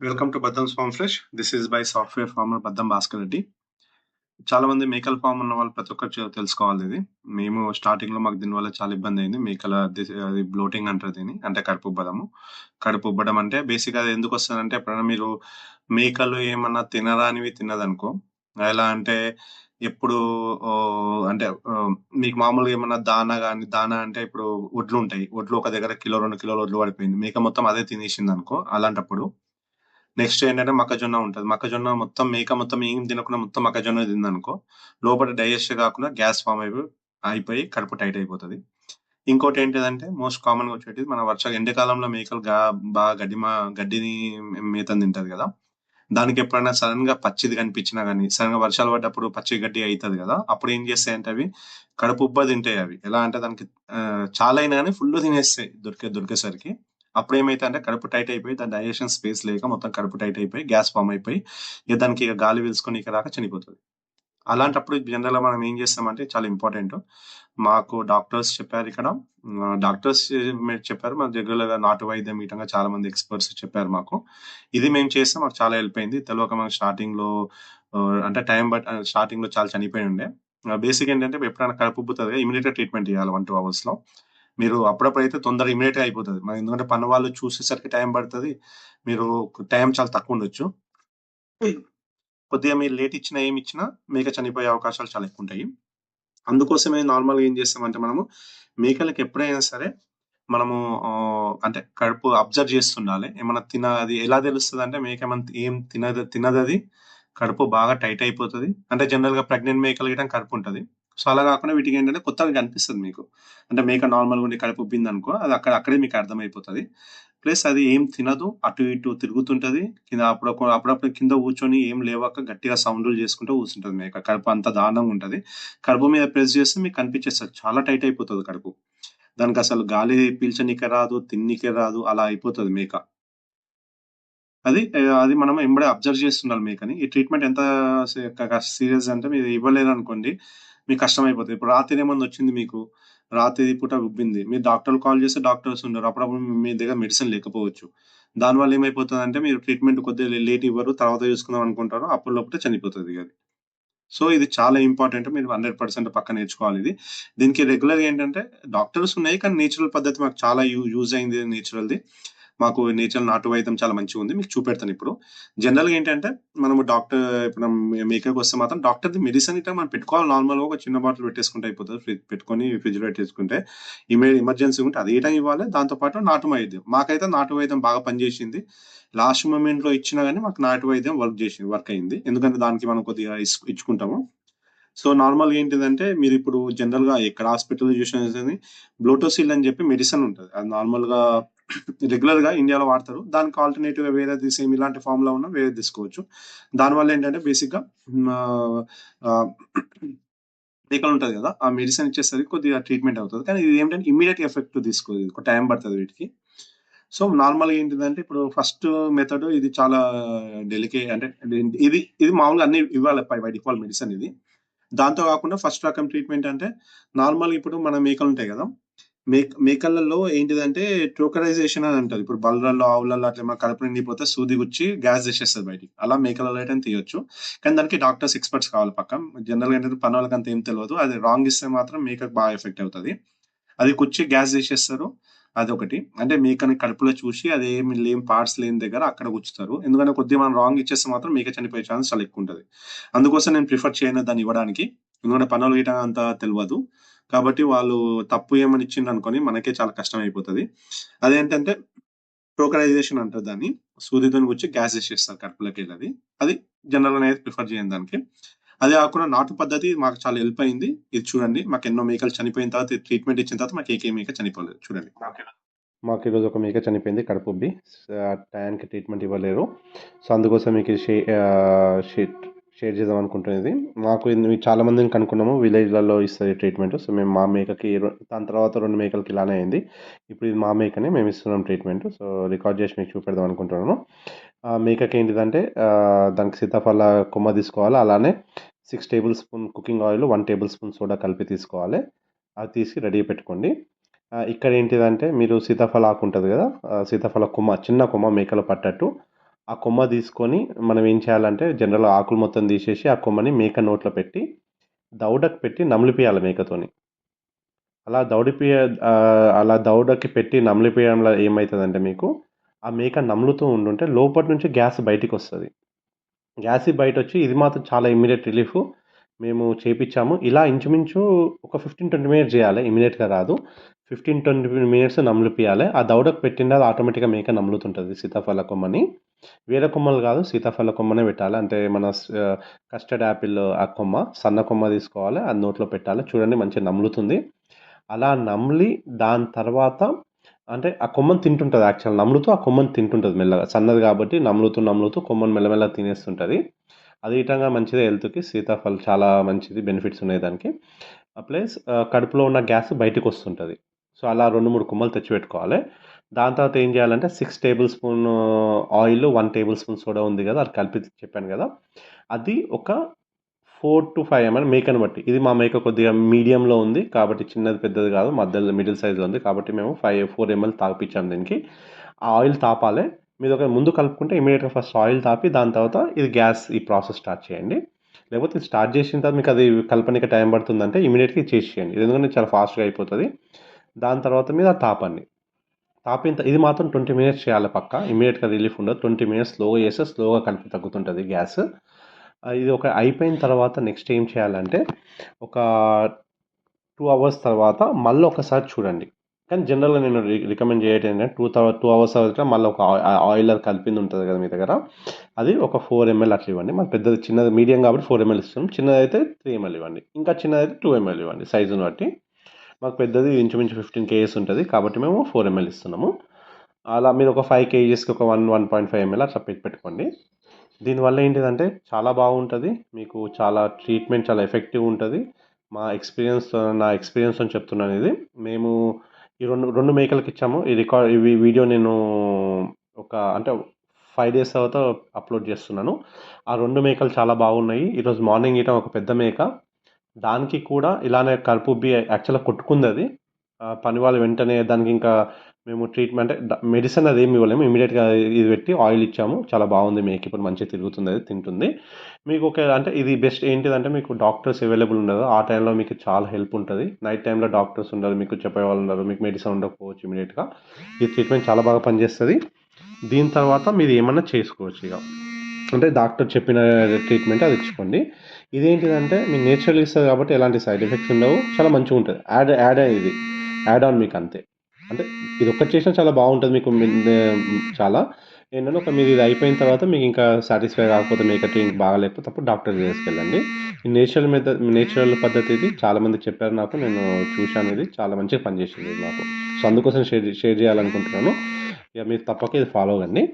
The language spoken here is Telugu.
Welcome to Baddam farm fresh this is by software farmer Baddam Bhaskar Reddy చాలా మంది మేకల ఫామ్ ఉన్న వాళ్ళు ప్రతి ఒక్కరు తెలుసుకోవాలి ఇది. మేము స్టార్టింగ్లో మాకు దీనివల్ల చాలా ఇబ్బంది అయింది. మేకల అది బ్లోటింగ్ అంటారు దీన్ని. అంటే కడుపు ఉబ్బడము. కడుపు ఉబ్బడం అంటే బేసిక్ అది ఎందుకు వస్తుంది అంటే ఎప్పుడైనా మీరు మేకలు ఏమన్నా తినరానివి తిన్నదనుకో ఎలా అంటే ఎప్పుడు అంటే మీకు మామూలుగా ఏమన్నా దానా కానీ దానా అంటే ఇప్పుడు వడ్లు ఉంటాయి. వడ్లు ఒక దగ్గర కిలో రెండు కిలోల వడ్లు పడిపోయింది. మేక మొత్తం అదే తినేసింది అనుకో అలాంటప్పుడు నెక్స్ట్ ఏంటంటే మొక్కజొన్న ఉంటుంది. మొక్కజొన్న మొత్తం మేక మొత్తం ఏం తినకుండా మొత్తం మొక్కజొన్న తిందనుకో లోపల డైజెస్ట్ కాకుండా గ్యాస్ ఫామ్ అయిపోయి అయిపోయి కడుపు టైట్ అయిపోతుంది. ఇంకోటి ఏంటిదంటే మోస్ట్ కామన్ వచ్చేది మన వర్ష ఎండాకాలంలో మేకలు గా బాగా గడ్డి మా గడ్డిని మేతని తింటది కదా. దానికి ఎప్పుడైనా సడన్గా పచ్చిది కనిపించినా కానీ సడన్గా వర్షాలు పడ్డప్పుడు పచ్చి గడ్డి అవుతుంది కదా అప్పుడు ఏం చేస్తాయంటే అవి కడుపు ఉబ్బ తింటాయి అవి. ఎలా అంటే దానికి చాలా అయినా కానీ ఫుల్ తినేస్తాయి దొరికే దొరికేసరికి. అప్పుడు ఏమైతే అంటే కడుపు టైట్ అయిపోయి దాని డైజెషన్ స్పేస్ లేక మొత్తం కడుపు టైట్ అయిపోయి గ్యాస్ ఫామ్ అయిపోయి ఇక దానికి ఇక గాలి పీల్చుకొని ఇక రాక చనిపోతుంది. అలాంటప్పుడు జనరల్గా మనం ఏం చేస్తామంటే చాలా ఇంపార్టెంట్. మాకు డాక్టర్స్ చెప్పారు ఇక్కడ. డాక్టర్స్ చెప్పారు. మన రెగ్యులర్ నాటు వైద్యం ఇటంగా చాలా మంది ఎక్స్పర్ట్స్ చెప్పారు మాకు. ఇది మేము చేస్తే మాకు చాలా హెల్ప్ అయింది. తెలియక మనం స్టార్టింగ్లో అంటే టైం బట్ స్టార్టింగ్లో చాలా చనిపోయి ఉండే. బేసిక్ ఏంటంటే ఎప్పుడైనా కడుపు ఉబ్బుతుంది ఇమీడియట్ ట్రీట్మెంట్ ఇవ్వాలి వన్ టూ అవర్స్లో మీరు అప్పుడప్పుడు అయితే తొందరగా ఇమీడియట్గా అయిపోతుంది. మరి ఎందుకంటే పన్ను వాళ్ళు చూసేసరికి టైం పడుతుంది. మీరు టైం చాలా తక్కువ ఉండొచ్చు. కొద్దిగా మీరు లేట్ ఇచ్చినా ఏమి ఇచ్చినా మేక చనిపోయే అవకాశాలు చాలా ఎక్కువ ఉంటాయి. అందుకోసమే నార్మల్గా ఏం చేస్తామంటే మనము మేకలకు ఎప్పుడైనా సరే మనము అంటే కడుపు అబ్జర్వ్ చేస్తుండాలి. ఏమన్నా తిన అది ఎలా తెలుస్తుంది అంటే మేక ఏమన్నా ఏం తినదు తినదు అది కడుపు బాగా టైట్ అయిపోతుంది. అంటే జనరల్గా ప్రెగ్నెంట్ మేకలు గిట్ట కడుపు ఉంటుంది. సో అలా కాకుండా వీటికి ఏంటంటే కొత్తగా కనిపిస్తుంది మీకు. అంటే మేక నార్మల్గా ఉండి కడుపు ఉబ్బింది అనుకో అది అక్కడ అక్కడే మీకు అర్థమైపోతుంది. ప్లస్ అది ఏం తినదు అటు ఇటు తిరుగుతుంటుంది కింద అప్పుడప్పుడు అప్పుడప్పుడు కింద కూర్చొని ఏం లేవక గట్టిగా సౌండ్లు చేసుకుంటూ కూర్చుంటుంది మేక. కడుపు అంత దారుణంగా ఉంటుంది. కడుపు మీద ప్రెస్ చేస్తే మీకు కనిపించేస్తుంది. చాలా టైట్ అయిపోతుంది కడుపు. దానికి అసలు గాలి పీల్చనీకే రాదు తిన్నికే రాదు అలా అయిపోతుంది మేక. అది అది మనం ఎంబడే అబ్జర్వ్ చేస్తుండాలి మేకని. ఈ ట్రీట్మెంట్ ఎంత సీరియస్ అంటే మీరు ఇవ్వలేదు అనుకోండి మీకు కష్టం అయిపోతుంది ఇప్పుడు రాత్రి ఏమన్నా వచ్చింది మీకు? రాత్రి పూట ఉబ్బింది మీరు డాక్టర్లు కాల్ చేస్తే డాక్టర్స్ ఉండరు. అప్పుడప్పుడు మీ దగ్గర మెడిసిన్ లేకపోవచ్చు. దానివల్ల ఏమైపోతుంది అంటే మీరు ట్రీట్మెంట్ కొద్దిగా లేట్ ఇవ్వరు. తర్వాత చూసుకుందాం అనుకుంటారు. అప్పుడు లోపల చనిపోతుంది అది. సో ఇది చాలా ఇంపార్టెంట్. మీరు హండ్రెడ్ పర్సెంట్ పక్క నేర్చుకోవాలి ఇది. దీనికి రెగ్యులర్ ఏంటంటే డాక్టర్స్ ఉన్నాయి. కానీ నేచురల్ పద్ధతి మాకు చాలా యూజ్ అయింది నేచురల్ది. మాకు నేచురల్ నాటు వైద్యం చాలా మంచిగా ఉంది. మీకు చూపెడతాను ఇప్పుడు. జనరల్గా ఏంటంటే మనము డాక్టర్ ఇప్పుడు మేకర్కి వస్తే మాత్రం డాక్టర్ మెడిసిన్ ఇట్లా మనం పెట్టుకోవాలి. నార్మల్గా ఒక చిన్న బాటిల్ పెట్టేసుకుంటే అయిపోతుంది. ఫ్రిడ్జ్ పెట్టుకొని ఫ్రిడ్జ్లో పెట్టేసుకుంటే ఇమే ఎమర్జెన్సీ ఉంటే అది ఏ టైం ఇవ్వాలి. దాంతో పాటు నాటు వైద్యం. మాకైతే నాటు వైద్యం బాగా పనిచేసింది. లాస్ట్ మూమెంట్లో ఇచ్చినా కానీ మాకు నాటు వైద్యం వర్క్ చేసింది వర్క్ అయింది. ఎందుకంటే దానికి మనం కొద్దిగా ఇస్- ఇచ్చుకుంటాము. సో నార్మల్ ఏంటిదంటే మీరు ఇప్పుడు జనరల్గా ఎక్కడ హాస్పిటల్ చూసిన బ్లోటోసిల్ అని చెప్పి మెడిసిన్ ఉంటుంది. అది నార్మల్గా రెగ్యులర్గా రెగ్యులర్గా ఇండియాలో వాడతారు. దానికి ఆల్టర్నేటివ్గా వేరే సేమ్ ఇలాంటి ఫామ్లో ఉన్నా వేరే తీసుకోవచ్చు. దానివల్ల ఏంటంటే బేసిక్గా మేకలు ఉంటుంది కదా ఆ మెడిసిన్ ఇచ్చేసరికి కొద్దిగా ట్రీట్మెంట్ అవుతుంది. కానీ ఇది ఏంటంటే ఇమీడియట్ ఎఫెక్ట్ తీసుకోదు ఇది టైం పడుతుంది వీటికి. సో నార్మల్ ఏంటిదంటే ఇప్పుడు ఫస్ట్ మెథడ్ ఇది చాలా డెలికేట్ అంటే ఇది ఇది మామూలుగా అన్ని ఇవ్వాలి బై డిఫాల్ట్ మెడిసిన్ ఇది. దాంతో కాకుండా ఫస్ట్ రకం ట్రీట్మెంట్ అంటే నార్మల్ ఇప్పుడు మన మేకలు ఉంటాయి కదా మేక మేకలలో ఏంటిదంటే ట్రోకరైజేషన్ అని అంటారు. ఇప్పుడు బల్లల్లో ఆవులలో అట్లా ఏమైనా కడుపు నిండిపోతే సూది గుచ్చి గ్యాస్ చేసేస్తుంది బయటికి. అలా మేకలలో అయితే తీయొచ్చు. కానీ దానికి డాక్టర్స్ ఎక్స్పర్ట్స్ కావాలి పక్క జనరల్గా ఏంటంటే పని వాళ్ళకి అంత ఏం తెలియదు అది రాంగ్ ఇస్తే మాత్రం మేకకు బాగా ఎఫెక్ట్ అవుతుంది. అది కుచ్చి గ్యాస్ చేసేస్తారు అదొకటి. అంటే మేకని కడుపులో చూసి అది ఏమి లేని పార్ట్స్ లేని దగ్గర అక్కడ గుచ్చుతారు. ఎందుకంటే కొద్దిగా మనం రాంగ్ ఇచ్చేస్తే మాత్రం మేక చనిపోయే ఛాన్స్ చాలా ఎక్కువ ఉంటుంది. అందుకోసం నేను ప్రిఫర్ చేయను దాన్ని ఇవ్వడానికి. ఎందుకంటే పనులు గీట అంత తెలియదు కాబట్టి వాళ్ళు తప్పు ఏమని ఇచ్చిండ్రు అనుకొని మనకే చాలా కష్టం అయిపోతుంది. అదేంటంటే ప్రోకరైజేషన్ అంటారు దాన్ని. సూదితో గుచ్చి గ్యాస్ చేసేస్తారు కడుపులోకి వెళ్ళి అది జనరల్ అనేది ప్రిఫర్ చేయను దానికి. అదే కాకుండా నాటు పద్ధతి మాకు చాలా హెల్ప్ అయింది. ఇది చూడండి మాకు ఎన్నో మేకలు చనిపోయిన తర్వాత ట్రీట్మెంట్ ఇచ్చిన తర్వాత మాకు ఏకే మేక చనిపోలేదు. చూడండి. మాకు ఈరోజు ఒక మేక చనిపోయింది కడుపు ఉబ్బి స- టయానికి ట్రీట్మెంట్ ఇవ్వలేరు. సో అందుకోసం మీకు షే షేర్ చేద్దాం అనుకుంటున్నది. మాకు ఇది చాలా మందిని కనుక్కున్నాము విలేజ్లలో ఇస్తుంది ట్రీట్మెంట్. సో మేము మా మేకకి దాని తర్వాత రెండు మేకలకి ఇలానే అయింది. ఇప్పుడు ఇది మా మేకని మేము ఇస్తున్నాం ట్రీట్మెంట్. సో రికార్డ్ చేసి మీకు చూపెడదాం అనుకుంటున్నాను. మేకకి ఏంటిదంటే దానికి సీతాఫల కొమ్మ తీసుకోవాలి. అలానే six tablespoon cooking oil one tablespoon soda కలిపి తీసుకోవాలి. అది తీసి రెడీ పెట్టుకోండి. ఇక్కడ ఏంటిదంటే మీరు సీతాఫల ఆకు ఉంటుంది కదా సీతాఫల కొమ్మ చిన్న కొమ్మ మేకలో పట్టట్టు. ఆ కొమ్మ తీసుకొని మనం ఏం చేయాలంటే జనరల్ ఆకులు మొత్తం తీసేసి ఆ కొమ్మని మేక నోట్లో పెట్టి దౌడకు పెట్టి నమిలిపియాలి మేకతోని. అలా దవడిపియ అలా దౌడకి పెట్టి నమిలిపియడంలో ఏమవుతుందంటే మీకు ఆ మేక నములుతూ ఉండుంటే లోపటి నుంచి గ్యాస్ బయటికి వస్తుంది గ్యాస్ బయట వచ్చి ఇది మాత్రం చాలా ఇమీడియట్ రిలీఫ్ మేము చేపించాము ఇలా ఇంచుమించు ఒక 15, 20 మినిట్స్ చేయాలి. ఇమీడియట్గా రాదు. 15, 20 మినిట్స్ నమిలిపియాలి. ఆ దౌడకు పెట్టిన అది ఆటోమేటిక్‌గా మేక నములుతుంటది సీతాఫల కొమ్మని. వేరే కొమ్మలు కాదు సీతాఫల కొమ్మనే పెట్టాలి. అంటే మన కస్టర్డ్ యాపిల్ ఆ కొమ్మ, సన్న కొమ్మ తీసుకోవాలి. అది నోట్లో పెట్టాలి. చూడండి మంచిగా నములుతుంది. అలా నమిలి దాని తర్వాత అంటే ఆ కొమ్మను తింటుంటుంది యాక్చువల్ నములుతూ ఆ కొమ్మను తింటుంటుంది మెల్లగా. సన్నది కాబట్టి నములుతూ, నములుతూ కొమ్మను మెల్లమెల్లగా తినేస్తుంటుంది అది ఇటంగా మంచిదే హెల్త్‌కి. సీతాఫల్ చాలా మంచిది. బెనిఫిట్స్ ఉన్నాయి దానికి. ప్లస్ కడుపులో ఉన్న గ్యాస్ బయటికొస్తుంటది. సో, అలా 2, 3 కొమ్మలు తెచ్చిపెట్టుకోవాలి. దాని తర్వాత ఏం చేయాలంటే six tablespoon oil, one tablespoon soda ఉంది కదా! అది కలిపి చెప్పాను కదా! అది ఒక 4-5 ఎంఎల్ మేకను బట్టి. ఇది మా మేక కొద్దిగా మీడియంలో ఉంది. కాబట్టి చిన్నది, పెద్దది కాదు. మధ్యలో మిడిల్ సైజ్‌లో ఉంది. కాబట్టి మేము 5, 4 ఎంఎల్ తాపించాం దీనికి. ఆ ఆయిల్ తాపాలి. మీరు ఒక ముందు కలుపుకుంటే ఇమ్మీడియేట్‌గా ఫస్ట్ ఆయిల్ తాపి దాని తర్వాత ఇది గ్యాస్ ఈ ప్రాసెస్ స్టార్ట్ చేయండి. లేకపోతే ఇది స్టార్ట్ చేసిన తర్వాత మీకు అది కలపనీకి టైం పడుతుందంటే ఇమ్మీడియేట్‌గా ఇది చేసేయండి. ఇది ఎందుకంటే చాలా ఫాస్ట్‌గా అయిపోతుంది దాని తర్వాత మీరు అది తాపండి. తాపిన ఇది మాత్రం 20 మినిట్స్ చేయాలి పక్క ఇమీడియట్గా రిలీఫ్ ఉండదు. 20 మినిట్స్ స్లోగా చేస్తే స్లోగా కలిపి తగ్గుతుంటుంది గ్యాస్. ఇది ఒక అయిపోయిన తర్వాత నెక్స్ట్ ఏం చేయాలంటే ఒక టూ అవర్స్ తర్వాత మళ్ళీ ఒకసారి చూడండి. కానీ జనరల్‌గా నేను రి రికమెండ్ చేయటం ఏంటంటే టూ టూ అవర్స్ తర్వాత మళ్ళీ ఒక ఆయిల్ అది కలిపింది ఉంటుంది కదా మీ దగ్గర. అది ఒక ఫోర్ ఎంఎల్ అట్లా ఇవ్వండి. మన పెద్దది చిన్నది మీడియం కాబట్టి ఫోర్ ఎంఎల్ ఇస్తాం చిన్నది అయితే త్రీ ఎంఎల్ ఇవ్వండి. ఇంకా చిన్నదైతే టూ ఎంఎల్ ఇవ్వండి సైజును బట్టి. మాకు పెద్దది ఇంచుమించు 15 కేజీస్ ఉంటుంది కాబట్టి మేము ఫోర్ ఎంఎల్ ఇస్తున్నాము. అలా మీరు ఒక ఫైవ్ కేజీస్‌కి ఒక 1, 1.5 ఎంఎల్ అట్లా పెట్టి పెట్టుకోండి. దీనివల్ల ఏంటిదంటే చాలా బాగుంటుంది మీకు చాలా ట్రీట్మెంట్ చాలా ఎఫెక్టివ్ ఉంటుంది మా ఎక్స్‌పీరియన్స్ నా ఎక్స్పీరియన్స్ అని చెప్తున్నాను ఇది. మేము ఈ 2, 2 మేకలకి ఇచ్చాము. ఈ రికార్డ్ ఈ వీడియో నేను ఒక అంటే ఫైవ్ డేస్ తర్వాత అప్‌లోడ్ చేస్తున్నాను. ఆ రెండు మేకలు చాలా బాగున్నాయి. ఈరోజు మార్నింగ్ గిట ఒక పెద్ద మేక దానికి కూడా ఇలానే కర్పుబ్బి యాక్చువల్‌గా కొట్టుకుంది అది పని వాళ్ళు వెంటనే దానికి ఇంకా మేము ట్రీట్మెంట్ అంటే అది ఏమి ఇవ్వలేము. ఇమీడియట్గా ఇది పెట్టి ఆయిల్ ఇచ్చాము. చాలా బాగుంది మీకు ఇప్పుడు మంచిగా తిరుగుతుంది అది తింటుంది. మీకు ఒక అంటే ఇది బెస్ట్ ఏంటిదంటే మీకు డాక్టర్స్ అవైలబుల్ ఉండదు. ఆ టైంలో మీకు చాలా హెల్ప్ ఉంటుంది నైట్ టైంలో డాక్టర్స్ ఉండరు. మీకు చెప్పేవాళ్ళు ఉండరు. మీకు మెడిసిన్ ఉండకపోవచ్చు ఇమీడియట్గా ఈ ట్రీట్మెంట్ చాలా బాగా పనిచేస్తుంది దీని తర్వాత మీరు ఏమన్నా చేసుకోవచ్చు ఇక అంటే డాక్టర్ చెప్పిన ట్రీట్మెంట్ అది ఇచ్చుకోండి. ఇదేంటిదంటే మీ నేచురల్ ఇస్తుంది కాబట్టి ఎలాంటి సైడ్ ఎఫెక్ట్స్ ఉండవు. చాలా మంచిగా ఉంటుంది యాడ్ యాడ్ ఇది. యాడ్ ఆన్ మీకు అంతే. అంటే ఇది ఒక్కటి చేసినా చాలా బాగుంటుంది మీకు చాలా. ఏంటంటే ఒక మీరు ఇది అయిపోయిన తర్వాత మీకు ఇంకా సాటిస్ఫై కాకపోతే మీకు ట్రీట్మెంట్ బాగాలేకపోతే అప్పుడు డాక్టర్ తీసుకెళ్ళండి ఈ నేచురల్ మెథడ్ నేచురల్ పద్ధతి ఇది. చాలామంది చెప్పారు నాకు. నేను చూశాను ఇది. చాలా మంచిగా పనిచేసింది ఇది నాకు. సో, అందుకోసం షేర్ షేర్ చేయాలనుకుంటున్నాను. ఇక మీరు తప్పక ఇది ఫాలో అవ్వండి.